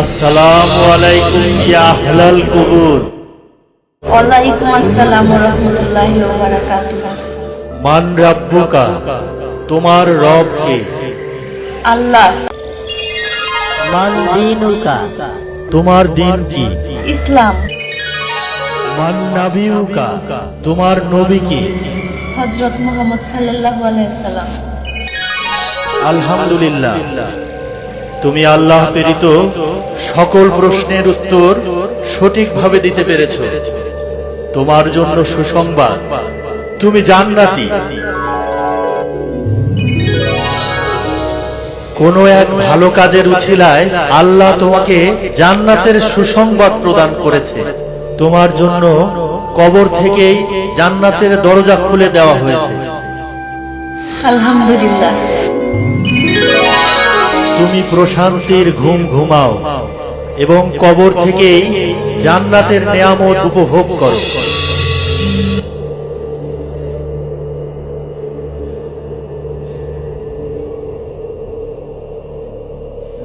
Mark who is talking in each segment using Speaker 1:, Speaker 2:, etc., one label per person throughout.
Speaker 1: আসসালামু আলাইকুম ইয়া আহলাল কুবুর।
Speaker 2: ওয়ালাইকুম আসসালাম রহমতুল্লাহ বারাকাতুহ।
Speaker 1: মান রাব্বুকা তোমার রব কে?
Speaker 2: আল্লাহ।
Speaker 3: মান দিনুকা
Speaker 1: তোমার দিন কি?
Speaker 2: ইসলাম।
Speaker 1: মান নাবিউকা তোমার নবী কি?
Speaker 2: হজরত মুহাম্মদ সাল্লাল্লাহু আলাইহি সাল্লাম
Speaker 1: আলহামদুলিল্লাহ। তুমি আল্লাহ প্রেরিত সকল প্রশ্নের উত্তর সঠিকভাবে দিতে পেরেছ। তোমার জন্য সুসংবাদ। তুমি জান্নাতি। কোনো এক ভালো কাজের উছিলায় আল্লাহ তোমাকে জান্নাতের সুসংবাদ প্রদান করেছে। তোমার জন্য কবর থেকেই জান্নাতের দরজা খুলে দেওয়া হয়েছে।
Speaker 2: আলহামদুলিল্লাহ।
Speaker 1: তুমি প্রশান্তির ঘুম ঘুমাও এবং কবর থেকেই জান্নাতের নেয়ামত উপভোগ করো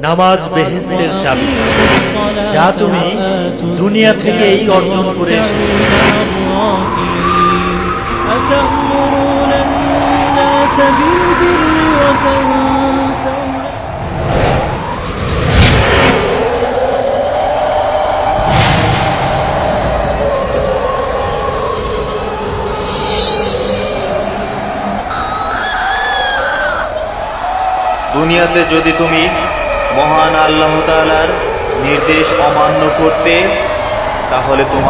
Speaker 1: নামাজ বেহেস্তের চাবি যা তুমি দুনিয়া থেকেই অর্জন করে এসেছো
Speaker 3: أتأمرون الناس بالبر وتنسون
Speaker 4: দুনিয়াতে যদি তুমি মহান আল্লাহ তালার নির্দেশ অমান্য করতে তাহলে তোমার